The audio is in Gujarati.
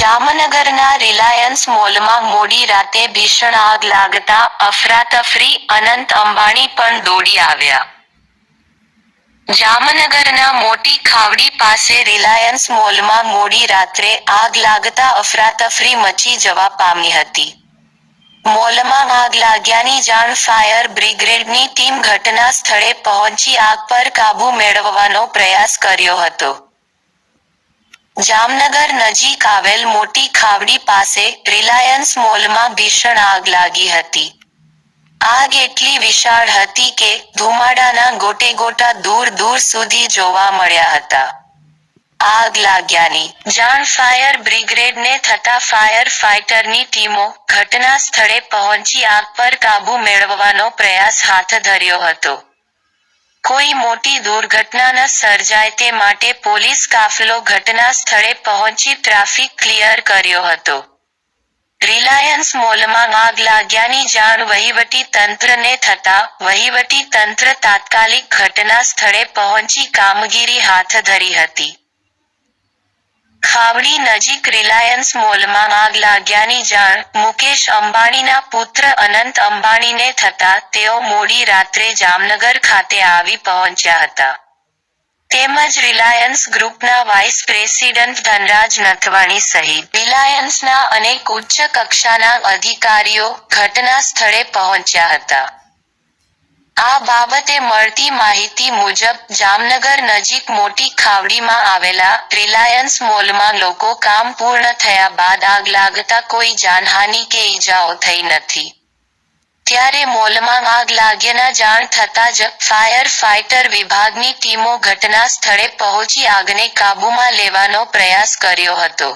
જામનગરના રિલાયન્સ મોલમાં મોડી રાતે ભીષણ આગ લાગતા અફરાતફરી અનંત અંબાણી પણ દોડી આવ્યા. જામનગરના મોટી ખાવડી પાસે રિલાયન્સ મોલમાં મોડી રાત્રે આગ લાગતા અફરાતફરી મચી જવા પામી હતી. મોલમાં આગ લાગ્યાની જાણ ફાયર બ્રિગેડની ટીમ ઘટના સ્થળે પહોંચી આગ પર કાબૂ મેળવવાનો પ્રયાસ કર્યો હતો. જામનગર નજીક આવેલ મોટી ખાવડી પાસે રિલાયન્સ મોલમાં ભીષણ આગ લાગી હતી. આગ એટલી વિશાળ હતી કે ધુમાડાના ગોટે ગોટા દૂર દૂર સુધી જોવા મળ્યા હતા. આગ લાગ્યાની. જાણ ફાયર બ્રિગેડને થતા ફાયર ફાઇટરની ટીમો ઘટના સ્થળે પહોંચી આગ પર કાબૂ મેળવવાનો પ્રયાસ હાથ ધર્યો હતો. કોઈ મોટી દુર્ઘટના ન સર્જાય તે માટે પોલીસ કાફલો ઘટના સ્થળે પહોંચી ટ્રાફિક ક્લિયર કર્યો હતો. રિલાયન્સ મોલમાં આગ લાગ્યાની જાણ વહીવટી તંત્રને થતા વહીવટી તંત્ર તાત્કાલિક ઘટના સ્થળે પહોંચી કામગીરી હાથ ધરી હતી. ખાવડી નજીક રિલાયન્સ મોલમાં આગ લાગ્યાની જાણ મુકેશ અંબાણીના પુત્ર અનંત અંબાણીને થતા તેઓ મોડી રાત્રે જામનગર ખાતે આવી પહોંચ્યા હતા. તેમજ રિલાયન્સ ગ્રુપના વાઇસ પ્રેસિડેન્ટ ધનરાજ નથવાણી સહિત રિલાયન્સના અનેક ઉચ્ચ કક્ષાના અધિકારીઓ ઘટના સ્થળે પહોંચ્યા હતા. આ બાબતે મળતી માહિતી મુજબ જામનગર નજીક મોટી ખાવડીમાં આવેલા રિલાયન્સ મોલમાં લોકો કામ પૂર્ણ થયા બાદ આગ લાગતા કોઈ જાનહાની કે ઈજાઓ થઈ નથી. ત્યારે મોલમાં આગ લાગ્યાના જાણ થતાં જ ફાયર ફાઇટર વિભાગની ટીમો ઘટના સ્થળે પહોંચી આગને કાબૂમાં લેવાનો પ્રયાસ કર્યો હતો.